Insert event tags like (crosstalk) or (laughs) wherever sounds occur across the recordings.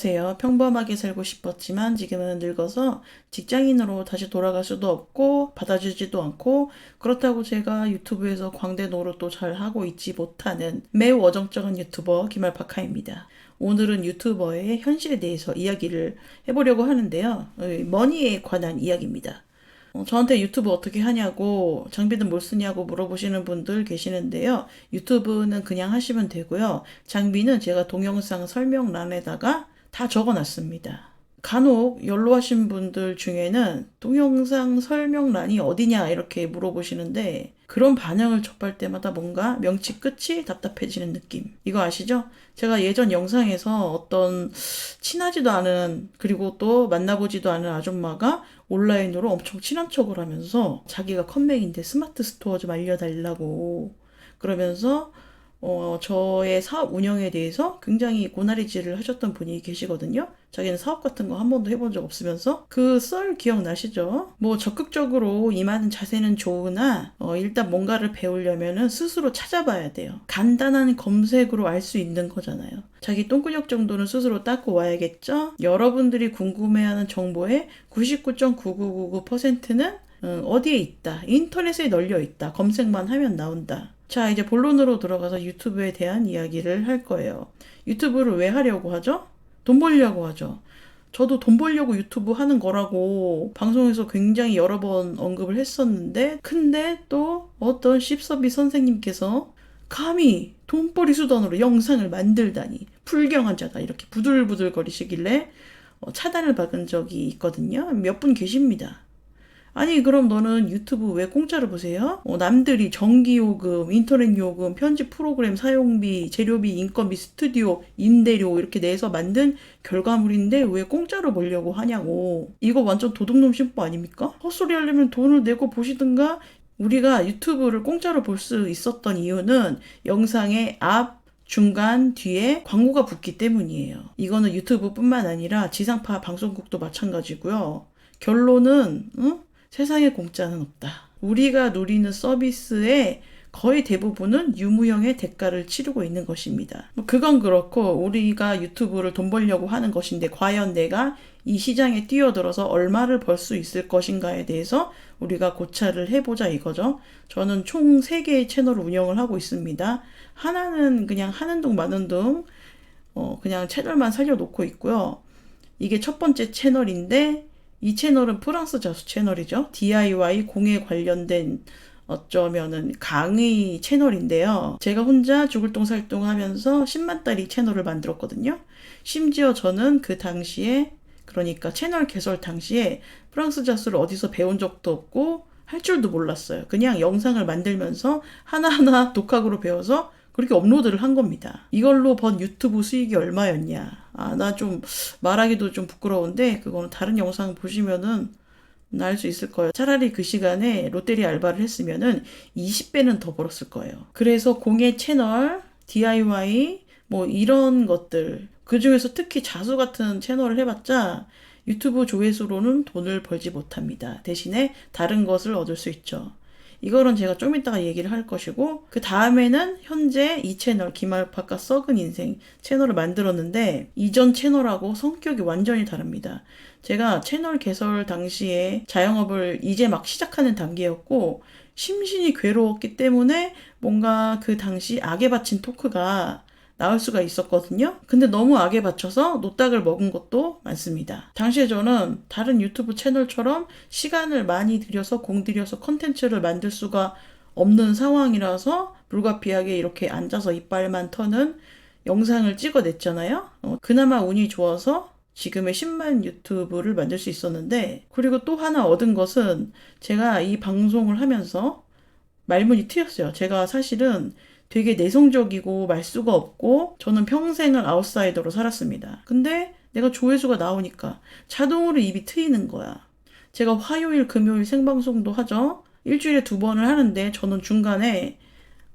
안녕하세요. 평범하게 살고 싶었지만 지금은 늙어서 직장인으로 다시 돌아갈 수도 없고 받아주지도 않고 그렇다고 제가 유튜브에서 광대 노릇도 잘 하고 있지 못하는 매우 어정쩡한 유튜버 김알파카입니다. 오늘은 유튜버의 현실에 대해서 이야기를 해보려고 하는데요. 어, 머니에 관한 이야기입니다. 어, 저한테 유튜브 어떻게 하냐고 장비는 뭘 쓰냐고 물어보시는 분들 계시는데요. 유튜브는 그냥 하시면 되고요. 장비는 제가 동영상 설명란에다가 다 적어 놨습니다. 간혹 연로하신 분들 중에는 동영상 설명란이 어디냐 이렇게 물어보시는데 그런 반응을 접할 때마다 뭔가 명치 끝이 답답해지는 느낌. 이거 아시죠? 제가 예전 영상에서 어떤 친하지도 않은 그리고 또 만나보지도 않은 아줌마가 온라인으로 엄청 친한 척을 하면서 자기가 컴맹인데 스마트 스토어 좀 알려달라고 그러면서 어, 저의 사업 운영에 대해서 굉장히 고나리질을 하셨던 분이 계시거든요. 자기는 사업 같은 거 한 번도 해본 적 없으면서 그 썰 기억나시죠? 뭐 적극적으로 임하는 자세는 좋으나 어, 일단 뭔가를 배우려면은 스스로 찾아봐야 돼요. 간단한 검색으로 알 수 있는 거잖아요. 자기 똥근육 정도는 스스로 닦고 와야겠죠? 여러분들이 궁금해하는 정보의 99.9999%는 어, 어디에 있다? 인터넷에 널려 있다. 검색만 하면 나온다. 자, 이제 본론으로 들어가서 유튜브에 대한 이야기를 할 거예요. 유튜브를 왜 하려고 하죠? 돈 벌려고 하죠. 저도 돈 벌려고 유튜브 하는 거라고 방송에서 굉장히 여러 번 언급을 했었는데, 근데 또 어떤 씹서비 선생님께서 감히 돈벌이 수단으로 영상을 만들다니 불경한 자다 이렇게 부들부들 거리시길래 어, 차단을 받은 적이 있거든요. 몇 분 계십니다. 아니 그럼 너는 유튜브 왜 공짜로 보세요? 어, 남들이 전기요금, 인터넷 요금, 편집 프로그램 사용비, 재료비, 인건비, 스튜디오, 임대료 이렇게 내서 만든 결과물인데 왜 공짜로 보려고 하냐고 이거 완전 도둑놈 심보 아닙니까? 헛소리 하려면 돈을 내고 보시든가 우리가 유튜브를 공짜로 볼 수 있었던 이유는 영상의 앞 중간 뒤에 광고가 붙기 때문이에요. 이거는 유튜브뿐만 아니라 지상파 방송국도 마찬가지고요. 결론은 응? 세상에 공짜는 없다. 우리가 누리는 서비스의 거의 대부분은 유무형의 대가를 치르고 있는 것입니다. 뭐 그건 그렇고 우리가 유튜브를 돈 벌려고 하는 것인데 과연 내가 이 시장에 뛰어들어서 얼마를 벌 수 있을 것인가에 대해서 우리가 고찰을 해보자 이거죠. 저는 총 3개의 채널을 운영을 하고 있습니다. 하나는 그냥 하는 둥 마는 둥 어, 그냥 채널만 살려놓고 있고요. 이게 첫 번째 채널인데 이 채널은 프랑스 자수 채널이죠. DIY 공예 관련된 어쩌면은 강의 채널인데요. 제가 혼자 죽을 똥 살똥 하면서 10만 달이 채널을 만들었거든요. 심지어 저는 그 당시에 그러니까 채널 개설 당시에 프랑스 자수를 어디서 배운 적도 없고 할 줄도 몰랐어요. 그냥 영상을 만들면서 하나하나 (laughs) 독학으로 배워서 그렇게 업로드를 한 겁니다. 이걸로 번 유튜브 수익이 얼마였냐? 아, 나 좀 말하기도 좀 부끄러운데 그거는 다른 영상 보시면은 알 수 있을 거예요. 차라리 그 시간에 롯데리아 알바를 했으면은 20배는 더 벌었을 거예요. 그래서 공예 채널, DIY 뭐 이런 것들 그 중에서 특히 자수 같은 채널을 해봤자 유튜브 조회수로는 돈을 벌지 못합니다. 대신에 다른 것을 얻을 수 있죠. 이거는 제가 좀 이따가 얘기를 할 것이고 그 다음에는 현재 이 채널 기말파카 썩은 인생 채널을 만들었는데 이전 채널하고 성격이 완전히 다릅니다. 제가 채널 개설 당시에 자영업을 이제 막 시작하는 단계였고 심신이 괴로웠기 때문에 뭔가 그 당시 악에 바친 토크가 나올 수가 있었거든요. 근데 너무 악에 받쳐서 노딱을 먹은 것도 많습니다. 당시에 저는 다른 유튜브 채널처럼 시간을 많이 들여서 공들여서 컨텐츠를 만들 수가 없는 상황이라서 불가피하게 이렇게 앉아서 이빨만 터는 영상을 찍어냈잖아요. 어, 그나마 운이 좋아서 지금의 10만 유튜브를 만들 수 있었는데, 그리고 또 하나 얻은 것은 제가 이 방송을 하면서 말문이 트였어요. 제가 사실은 되게 내성적이고 말수가 없고 저는 평생을 아웃사이더로 살았습니다. 근데 내가 조회수가 나오니까 자동으로 입이 트이는 거야. 제가 화요일, 금요일 생방송도 하죠. 일주일에 두 번을 하는데 저는 중간에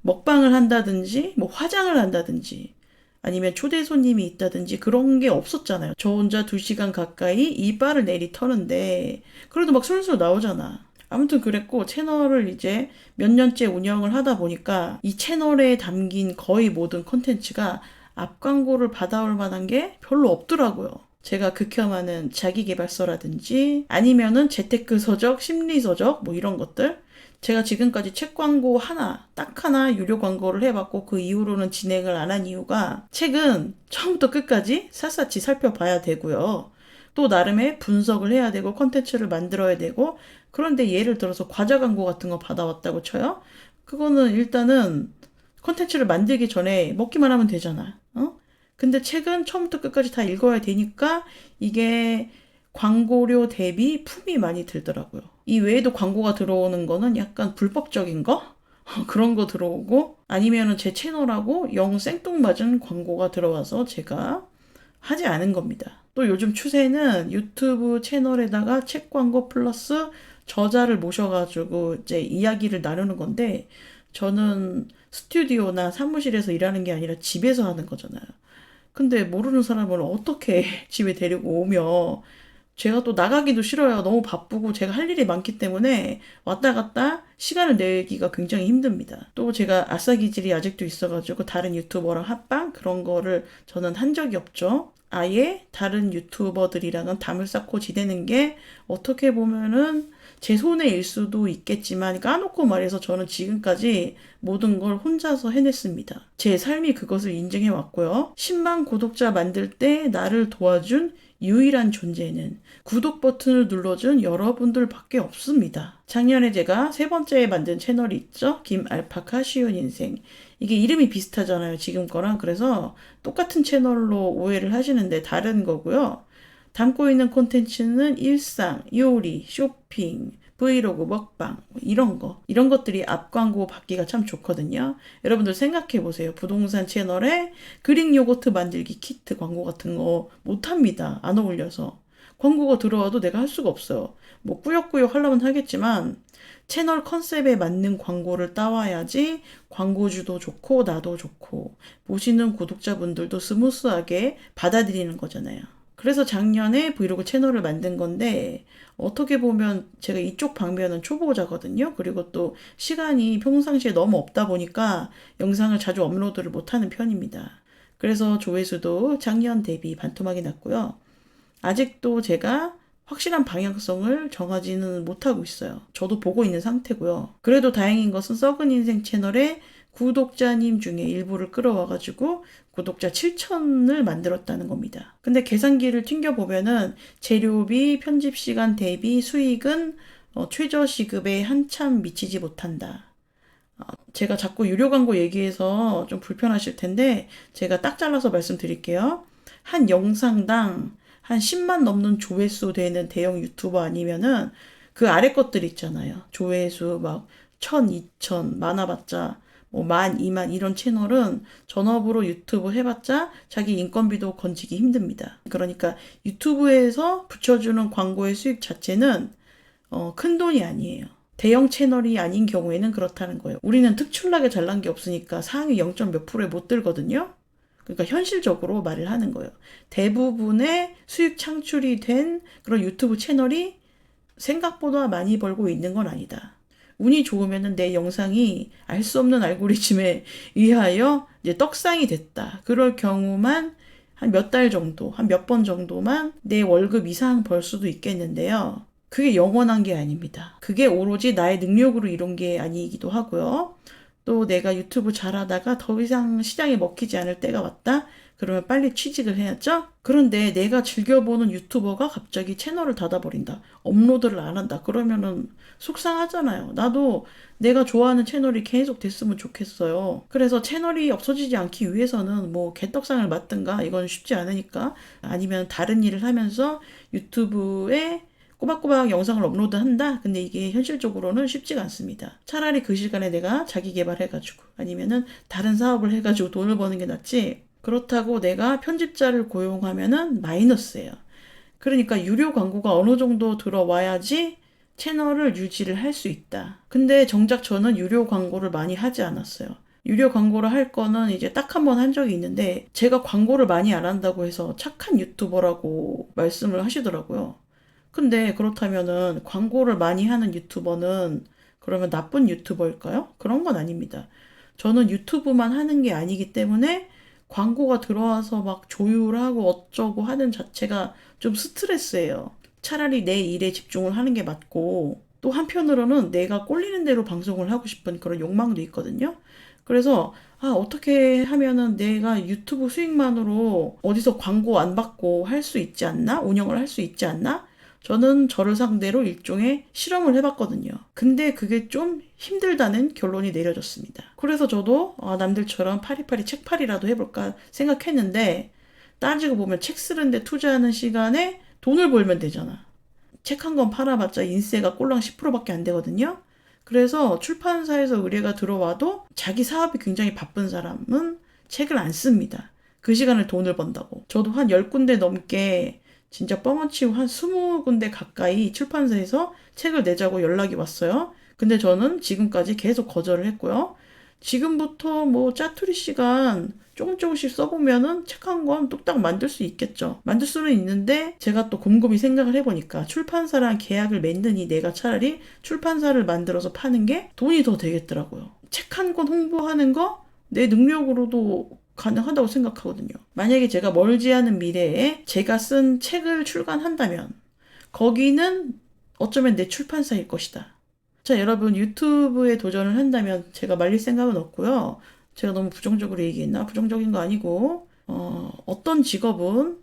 먹방을 한다든지 뭐 화장을 한다든지 아니면 초대 손님이 있다든지 그런 게 없었잖아요. 저 혼자 두 시간 가까이 이빨을 내리 터는데 그래도 막 술술 나오잖아. 아무튼 그랬고 채널을 이제 몇 년째 운영을 하다 보니까 이 채널에 담긴 거의 모든 컨텐츠가 앞 광고를 받아올 만한 게 별로 없더라고요. 제가 극혐하는 자기개발서라든지 아니면은 재테크 서적, 심리 서적 뭐 이런 것들 제가 지금까지 책 광고 하나, 딱 하나 유료 광고를 해봤고 그 이후로는 진행을 안 한 이유가 책은 처음부터 끝까지 샅샅이 살펴봐야 되고요. 또 나름의 분석을 해야 되고 컨텐츠를 만들어야 되고 그런데 예를 들어서 과자 광고 같은 거 받아왔다고 쳐요. 그거는 일단은 컨텐츠를 만들기 전에 먹기만 하면 되잖아. 어? 근데 책은 처음부터 끝까지 다 읽어야 되니까 이게 광고료 대비 품이 많이 들더라고요. 이 외에도 광고가 들어오는 거는 약간 불법적인 거? (laughs) 그런 거 들어오고 아니면은 제 채널하고 영 생뚱맞은 광고가 들어와서 제가 하지 않은 겁니다. 또 요즘 추세는 유튜브 채널에다가 책 광고 플러스 저자를 모셔가지고 이제 이야기를 나누는 건데 저는 스튜디오나 사무실에서 일하는 게 아니라 집에서 하는 거잖아요. 근데 모르는 사람을 어떻게 (laughs) 집에 데리고 오며 제가 또 나가기도 싫어요. 너무 바쁘고 제가 할 일이 많기 때문에 왔다 갔다 시간을 내기가 굉장히 힘듭니다. 또 제가 아싸 기질이 아직도 있어가지고 다른 유튜버랑 합방 그런 거를 저는 한 적이 없죠. 아예 다른 유튜버들이랑은 담을 쌓고 지내는 게 어떻게 보면은 제 손해일 수도 있겠지만 까놓고 말해서 저는 지금까지 모든 걸 혼자서 해냈습니다. 제 삶이 그것을 인정해 왔고요. 10만 구독자 만들 때 나를 도와준 유일한 존재는 구독 버튼을 눌러준 여러분들 밖에 없습니다. 작년에 제가 세 번째 만든 채널이 있죠. 김알파카 쉬운 인생. 이게 이름이 비슷하잖아요. 지금 거랑. 그래서 똑같은 채널로 오해를 하시는데 다른 거고요. 담고 있는 콘텐츠는 일상, 요리, 쇼핑, 브이로그, 먹방 뭐 이런 거 이런 것들이 앞 광고 받기가 참 좋거든요. 여러분들 생각해 보세요. 부동산 채널에 그릭 요거트 만들기 키트 광고 같은 거 못합니다. 안 어울려서 광고가 들어와도 내가 할 수가 없어요. 뭐 꾸역꾸역 하려면 하겠지만 채널 컨셉에 맞는 광고를 따와야지 광고주도 좋고 나도 좋고 보시는 구독자분들도 스무스하게 받아들이는 거잖아요. 그래서 작년에 브이로그 채널을 만든 건데 어떻게 보면 제가 이쪽 방면은 초보자거든요. 그리고 또 시간이 평상시에 너무 없다 보니까 영상을 자주 업로드를 못하는 편입니다. 그래서 조회수도 작년 대비 반토막이 났고요. 아직도 제가 확실한 방향성을 정하지는 못하고 있어요. 저도 보고 있는 상태고요. 그래도 다행인 것은 썩은 인생 채널에 구독자님 중에 일부를 끌어와가지고 구독자 7천을 만들었다는 겁니다. 근데 계산기를 튕겨보면은 재료비, 편집시간 대비 수익은 어, 최저 시급에 한참 미치지 못한다. 어, 제가 자꾸 유료 광고 얘기해서 좀 불편하실 텐데 제가 딱 잘라서 말씀드릴게요. 한 영상당 한 10만 넘는 조회수 되는 대형 유튜버 아니면은 그 아래 것들 있잖아요. 조회수 막 1000, 2000 많아봤자 뭐 만, 이만 이런 채널은 전업으로 유튜브 해봤자 자기 인건비도 건지기 힘듭니다. 그러니까 유튜브에서 붙여주는 광고의 수익 자체는 어, 큰 돈이 아니에요. 대형 채널이 아닌 경우에는 그렇다는 거예요. 우리는 특출나게 잘난 게 없으니까 상위 0. 몇 프로에 못 들거든요. 그러니까 현실적으로 말을 하는 거예요. 대부분의 수익 창출이 된 그런 유튜브 채널이 생각보다 많이 벌고 있는 건 아니다. 운이 좋으면 내 영상이 알 수 없는 알고리즘에 (laughs) 의하여 이제 떡상이 됐다. 그럴 경우만 한 몇 달 정도, 한 몇 번 정도만 내 월급 이상 벌 수도 있겠는데요. 그게 영원한 게 아닙니다. 그게 오로지 나의 능력으로 이룬 게 아니기도 하고요. 또 내가 유튜브 잘하다가 더 이상 시장에 먹히지 않을 때가 왔다? 그러면 빨리 취직을 해야죠? 그런데 내가 즐겨보는 유튜버가 갑자기 채널을 닫아버린다. 업로드를 안 한다. 그러면은 속상하잖아요. 나도 내가 좋아하는 채널이 계속 됐으면 좋겠어요. 그래서 채널이 없어지지 않기 위해서는 뭐 개떡상을 맞든가 이건 쉽지 않으니까 아니면 다른 일을 하면서 유튜브에 꼬박꼬박 영상을 업로드 한다? 근데 이게 현실적으로는 쉽지가 않습니다. 차라리 그 시간에 내가 자기 개발해가지고 아니면은 다른 사업을 해가지고 돈을 버는 게 낫지. 그렇다고 내가 편집자를 고용하면은 마이너스예요. 그러니까 유료 광고가 어느 정도 들어와야지 채널을 유지를 할 수 있다. 근데 정작 저는 유료 광고를 많이 하지 않았어요. 유료 광고를 할 거는 이제 딱 한 번 한 적이 있는데 제가 광고를 많이 안 한다고 해서 착한 유튜버라고 말씀을 하시더라고요. 근데 그렇다면은 광고를 많이 하는 유튜버는 그러면 나쁜 유튜버일까요? 그런 건 아닙니다. 저는 유튜브만 하는 게 아니기 때문에 광고가 들어와서 막 조율하고 어쩌고 하는 자체가 좀 스트레스예요. 차라리 내 일에 집중을 하는 게 맞고 또 한편으로는 내가 꼴리는 대로 방송을 하고 싶은 그런 욕망도 있거든요. 그래서 아, 어떻게 하면은 내가 유튜브 수익만으로 어디서 광고 안 받고 할 수 있지 않나? 운영을 할 수 있지 않나? 저는 저를 상대로 일종의 실험을 해봤거든요. 근데 그게 좀 힘들다는 결론이 내려졌습니다. 그래서 저도 아, 남들처럼 파리파리 책팔이라도 해볼까 생각했는데 따지고 보면 책 쓰는데 투자하는 시간에 돈을 벌면 되잖아. 책 한 권 팔아봤자 인세가 꼴랑 10%밖에 안 되거든요. 그래서 출판사에서 의뢰가 들어와도 자기 사업이 굉장히 바쁜 사람은 책을 안 씁니다. 그 시간을 돈을 번다고. 저도 한 10군데 넘게 진짜 뻥언치고 한 20군데 가까이 출판사에서 책을 내자고 연락이 왔어요. 근데 저는 지금까지 계속 거절을 했고요. 지금부터 뭐 짜투리 시간 조금 조금씩 써보면은 책 한 권 뚝딱 만들 수 있겠죠. 만들 수는 있는데 제가 또 곰곰이 생각을 해보니까 출판사랑 계약을 맺느니 내가 차라리 출판사를 만들어서 파는 게 돈이 더 되겠더라고요. 책 한 권 홍보하는 거 내 능력으로도 가능하다고 생각하거든요. 만약에 제가 멀지 않은 미래에 제가 쓴 책을 출간한다면 거기는 어쩌면 내 출판사일 것이다. 자, 여러분 유튜브에 도전을 한다면 제가 말릴 생각은 없고요. 제가 너무 부정적으로 얘기했나? 부정적인 거 아니고 어, 어떤 직업은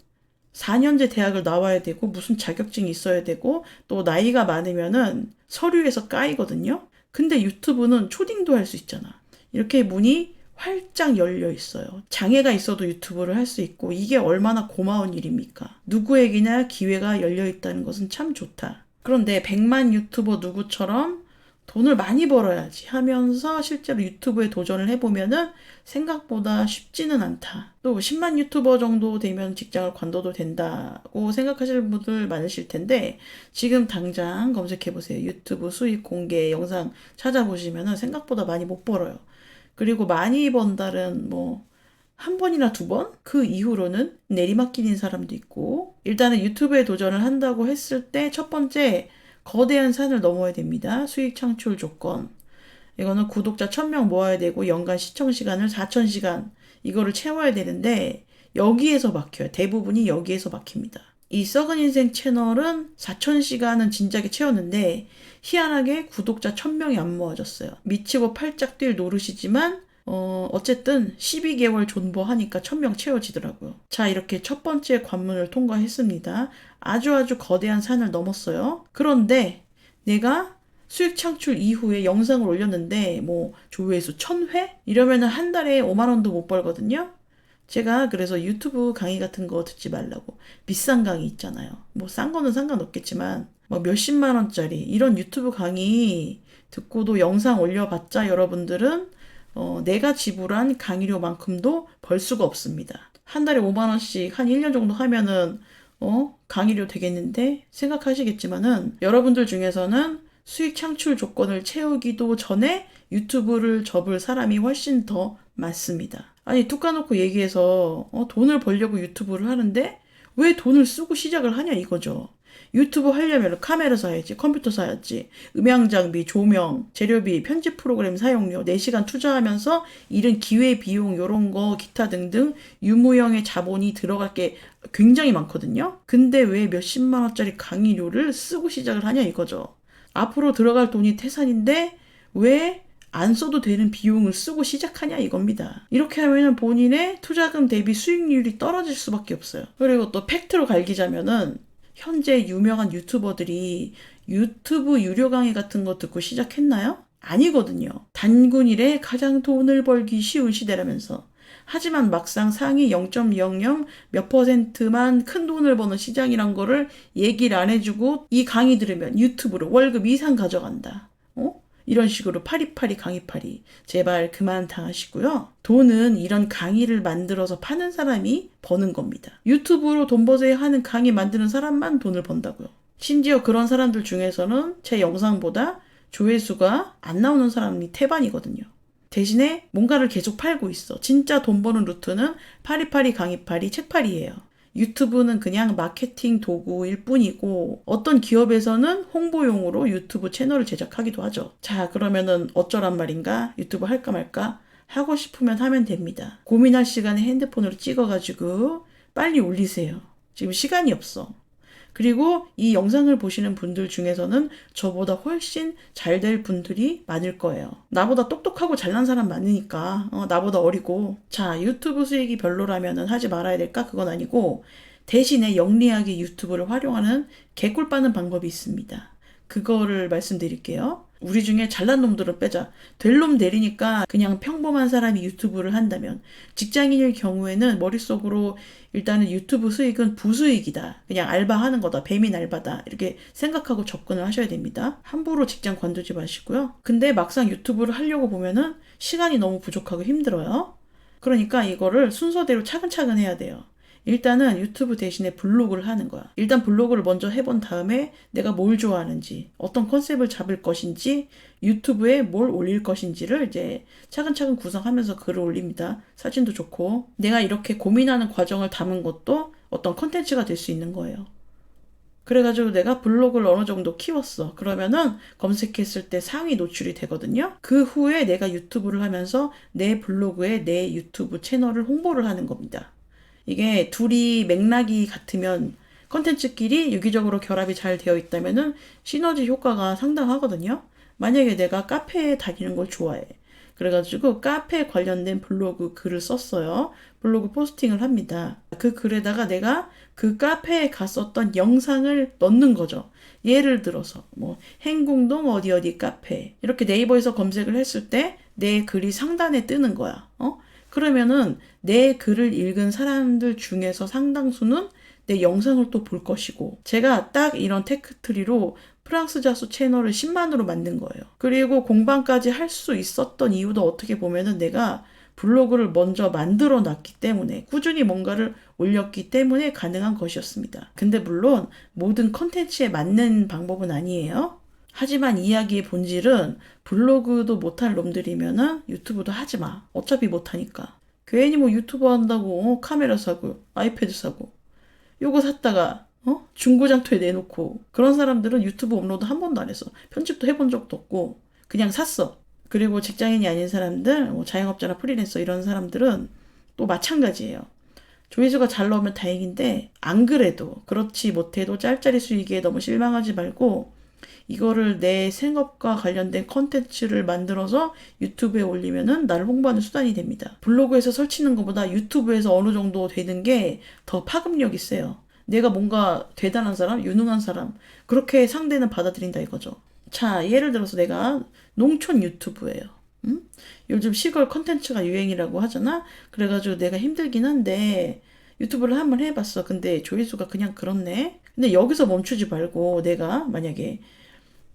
4년제 대학을 나와야 되고 무슨 자격증이 있어야 되고 또 나이가 많으면은 서류에서 까이거든요. 근데 유튜브는 초딩도 할 수 있잖아. 이렇게 문이 활짝 열려 있어요. 장애가 있어도 유튜브를 할 수 있고 이게 얼마나 고마운 일입니까? 누구에게나 기회가 열려 있다는 것은 참 좋다. 그런데 100만 유튜버 누구처럼 돈을 많이 벌어야지 하면서 실제로 유튜브에 도전을 해보면은 생각보다 쉽지는 않다. 또 10만 유튜버 정도 되면 직장을 관둬도 된다고 생각하시는 분들 많으실 텐데 지금 당장 검색해보세요. 유튜브 수익 공개 영상 찾아보시면은 생각보다 많이 못 벌어요. 그리고 많이 번 달은 뭐 한 번이나 두 번? 그 이후로는 내리막길인 사람도 있고 일단은 유튜브에 도전을 한다고 했을 때 첫 번째 거대한 산을 넘어야 됩니다. 수익 창출 조건. 이거는 구독자 1000명 모아야 되고 연간 시청 시간을 4000시간 이거를 채워야 되는데 여기에서 막혀요. 대부분이 여기에서 막힙니다. 이 썩은 인생 채널은 4000시간은 진작에 채웠는데 희한하게 구독자 1000명이 안 모아졌어요. 미치고 팔짝 뛸 노릇이지만 어, 어쨌든 12개월 존버하니까 1000명 채워지더라고요. 자, 이렇게 첫 번째 관문을 통과했습니다. 아주 아주 거대한 산을 넘었어요. 그런데 내가 수익 창출 이후에 영상을 올렸는데 뭐 조회수 1000회? 이러면 한 달에 5만 원도 못 벌거든요. 제가 그래서 유튜브 강의 같은 거 듣지 말라고 비싼 강의 있잖아요. 뭐 싼 거는 상관없겠지만 뭐 몇십만 원짜리 이런 유튜브 강의 듣고도 영상 올려봤자 여러분들은 어, 내가 지불한 강의료만큼도 벌 수가 없습니다. 한 달에 5만 원씩 한 1년 정도 하면은 어, 강의료 되겠는데 생각하시겠지만은 여러분들 중에서는 수익 창출 조건을 채우기도 전에 유튜브를 접을 사람이 훨씬 더 많습니다. 아니 툭 까놓고 얘기해서 어, 돈을 벌려고 유튜브를 하는데 왜 돈을 쓰고 시작을 하냐 이거죠. 유튜브 하려면 카메라 사야지, 컴퓨터 사야지, 음향 장비, 조명, 재료비, 편집 프로그램 사용료, 4시간 투자하면서 이런 기회 비용 요런 거 기타 등등 유무형의 자본이 들어갈 게 굉장히 많거든요. 근데 왜 몇십만 원짜리 강의료를 쓰고 시작을 하냐 이거죠. 앞으로 들어갈 돈이 태산인데 왜 안 써도 되는 비용을 쓰고 시작하냐 이겁니다. 이렇게 하면 본인의 투자금 대비 수익률이 떨어질 수밖에 없어요. 그리고 또 팩트로 갈기자면은 현재 유명한 유튜버들이 유튜브 유료 강의 같은 거 듣고 시작했나요? 아니거든요. 단군일에 가장 돈을 벌기 쉬운 시대라면서. 하지만 막상 상위 0.00 몇 퍼센트만 큰 돈을 버는 시장이란 거를 얘기를 안 해주고 이 강의 들으면 유튜브로 월급 이상 가져간다. 어? 이런 식으로 파리파리 강의파리 제발 그만 당하시고요. 돈은 이런 강의를 만들어서 파는 사람이 버는 겁니다. 유튜브로 돈 버세요 하는 강의 만드는 사람만 돈을 번다고요. 심지어 그런 사람들 중에서는 제 영상보다 조회수가 안 나오는 사람이 태반이거든요. 대신에 뭔가를 계속 팔고 있어. 진짜 돈 버는 루트는 파리파리 강의파리 책팔이에요. 유튜브는 그냥 마케팅 도구일 뿐이고 어떤 기업에서는 홍보용으로 유튜브 채널을 제작하기도 하죠. 자, 그러면은 어쩌란 말인가? 유튜브 할까 말까? 하고 싶으면 하면 됩니다. 고민할 시간에 핸드폰으로 찍어가지고 빨리 올리세요. 지금 시간이 없어. 그리고 이 영상을 보시는 분들 중에서는 저보다 훨씬 잘 될 분들이 많을 거예요. 나보다 똑똑하고 잘난 사람 많으니까, 어, 나보다 어리고. 자, 유튜브 수익이 별로라면 하지 말아야 될까? 그건 아니고, 대신에 영리하게 유튜브를 활용하는 개꿀 빠는 방법이 있습니다. 그거를 말씀드릴게요. 우리 중에 잘난 놈들은 빼자. 될 놈 내리니까 그냥 평범한 사람이 유튜브를 한다면 직장인일 경우에는 머릿속으로 일단은 유튜브 수익은 부수익이다. 그냥 알바하는 거다. 배민 알바다. 이렇게 생각하고 접근을 하셔야 됩니다. 함부로 직장 관두지 마시고요. 근데 막상 유튜브를 하려고 보면은 시간이 너무 부족하고 힘들어요. 그러니까 이거를 순서대로 차근차근 해야 돼요. 일단은 유튜브 대신에 블로그를 하는 거야. 일단 블로그를 먼저 해본 다음에 내가 뭘 좋아하는지, 어떤 컨셉을 잡을 것인지, 유튜브에 뭘 올릴 것인지를 이제 차근차근 구성하면서 글을 올립니다. 사진도 좋고. 내가 이렇게 고민하는 과정을 담은 것도 어떤 컨텐츠가 될 수 있는 거예요. 그래가지고 내가 블로그를 어느 정도 키웠어. 그러면은 검색했을 때 상위 노출이 되거든요. 그 후에 내가 유튜브를 하면서 내 블로그에 내 유튜브 채널을 홍보를 하는 겁니다. 이게 둘이 맥락이 같으면 컨텐츠끼리 유기적으로 결합이 잘 되어 있다면은 시너지 효과가 상당하거든요. 만약에 내가 카페에 다니는 걸 좋아해. 그래가지고 카페 관련된 블로그 글을 썼어요. 블로그 포스팅을 합니다. 그 글에다가 내가 그 카페에 갔었던 영상을 넣는 거죠. 예를 들어서 뭐 행궁동 어디 어디 카페 이렇게 네이버에서 검색을 했을 때 내 글이 상단에 뜨는 거야. 어? 그러면은 내 글을 읽은 사람들 중에서 상당수는 내 영상을 또 볼 것이고 제가 딱 이런 테크트리로 프랑스 자수 채널을 10만으로 만든 거예요. 그리고 공방까지 할 수 있었던 이유도 어떻게 보면은 내가 블로그를 먼저 만들어 놨기 때문에 꾸준히 뭔가를 올렸기 때문에 가능한 것이었습니다. 근데 물론 모든 컨텐츠에 맞는 방법은 아니에요. 하지만 이야기의 본질은 블로그도 못할 놈들이면은 유튜브도 하지 마. 어차피 못하니까. 괜히 뭐 유튜브 한다고 어? 카메라 사고 아이패드 사고 요거 샀다가 어? 중고장터에 내놓고 그런 사람들은 유튜브 업로드 한 번도 안 했어. 편집도 해본 적도 없고 그냥 샀어. 그리고 직장인이 아닌 사람들, 뭐 자영업자나 프리랜서 이런 사람들은 또 마찬가지예요. 조회수가 잘 나오면 다행인데 안 그래도 그렇지 못해도 짤짤이 수익에 너무 실망하지 말고 이거를 내 생업과 관련된 컨텐츠를 만들어서 유튜브에 올리면은 나를 홍보하는 수단이 됩니다. 블로그에서 설치는 것보다 유튜브에서 어느 정도 되는 게 더 파급력이 세요. 내가 뭔가 대단한 사람, 유능한 사람, 그렇게 상대는 받아들인다 이거죠. 자, 예를 들어서 내가 농촌 유튜브예요. 음? 요즘 시골 컨텐츠가 유행이라고 하잖아? 그래가지고 내가 힘들긴 한데 유튜브를 한번 해봤어. 근데 조회수가 그냥 그렇네? 근데 여기서 멈추지 말고 내가 만약에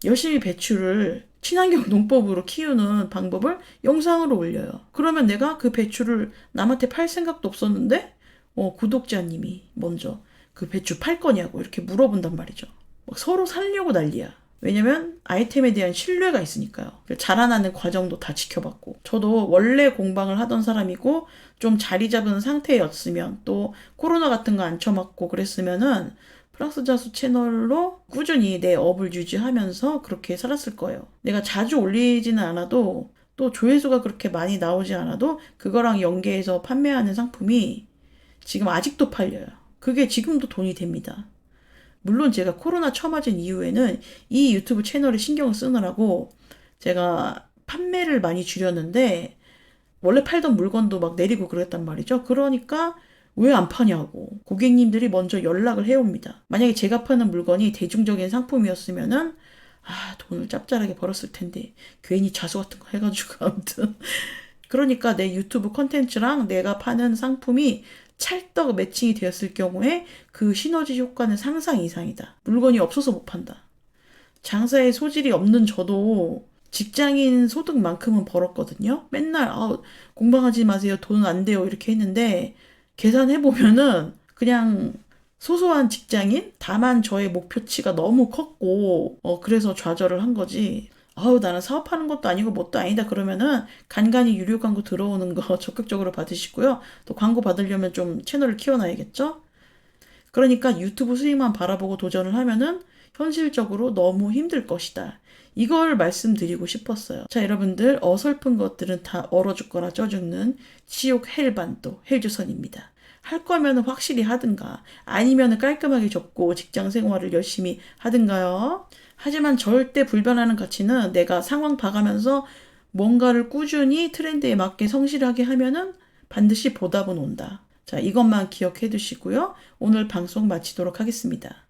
열심히 배추를 친환경 (laughs) 농법으로 키우는 방법을 영상으로 올려요. 그러면 내가 그 배추를 남한테 팔 생각도 없었는데, 어, 구독자님이 먼저 그 배추 팔 거냐고 이렇게 물어본단 말이죠. 막 서로 살려고 난리야. 왜냐면 아이템에 대한 신뢰가 있으니까요. 자라나는 과정도 다 지켜봤고. 저도 원래 공방을 하던 사람이고 좀 자리 잡은 상태였으면 또 코로나 같은 거 안 쳐맞고 그랬으면은 프랑스 자수 채널로 꾸준히 내 업을 유지하면서 그렇게 살았을 거예요. 내가 자주 올리지는 않아도 또 조회수가 그렇게 많이 나오지 않아도 그거랑 연계해서 판매하는 상품이 지금 아직도 팔려요. 그게 지금도 돈이 됩니다. 물론 제가 코로나 처맞은 이후에는 이 유튜브 채널에 신경을 쓰느라고 제가 판매를 많이 줄였는데 원래 팔던 물건도 막 내리고 그랬단 말이죠. 그러니까 왜 안 파냐고 고객님들이 먼저 연락을 해옵니다. 만약에 제가 파는 물건이 대중적인 상품이었으면은 아 돈을 짭짤하게 벌었을 텐데 괜히 자수 같은 거 해가지고 (laughs) 아무튼 그러니까 내 유튜브 컨텐츠랑 내가 파는 상품이 찰떡 매칭이 되었을 경우에 그 시너지 효과는 상상 이상이다. 물건이 없어서 못 판다. 장사에 소질이 없는 저도 직장인 소득만큼은 벌었거든요. 맨날 아, 공방하지 마세요. 돈 안 돼요. 이렇게 했는데 계산해 보면은 그냥 소소한 직장인 다만 저의 목표치가 너무 컸고 어 그래서 좌절을 한 거지. 아우 나는 사업하는 것도 아니고 뭣도 아니다 그러면은 간간히 유료 광고 들어오는 거 (laughs) 적극적으로 받으시고요. 또 광고 받으려면 좀 채널을 키워놔야겠죠. 그러니까 유튜브 수익만 바라보고 도전을 하면은 현실적으로 너무 힘들 것이다. 이걸 말씀드리고 싶었어요. 자, 여러분들, 어설픈 것들은 다 얼어 죽거나 쪄 죽는 지옥 헬반도 헬조선입니다. 할 거면 확실히 하든가, 아니면 깔끔하게 접고 직장 생활을 열심히 하든가요. 하지만 절대 불변하는 가치는 내가 상황 봐가면서 뭔가를 꾸준히 트렌드에 맞게 성실하게 하면은 반드시 보답은 온다. 자, 이것만 기억해 두시고요. 오늘 방송 마치도록 하겠습니다.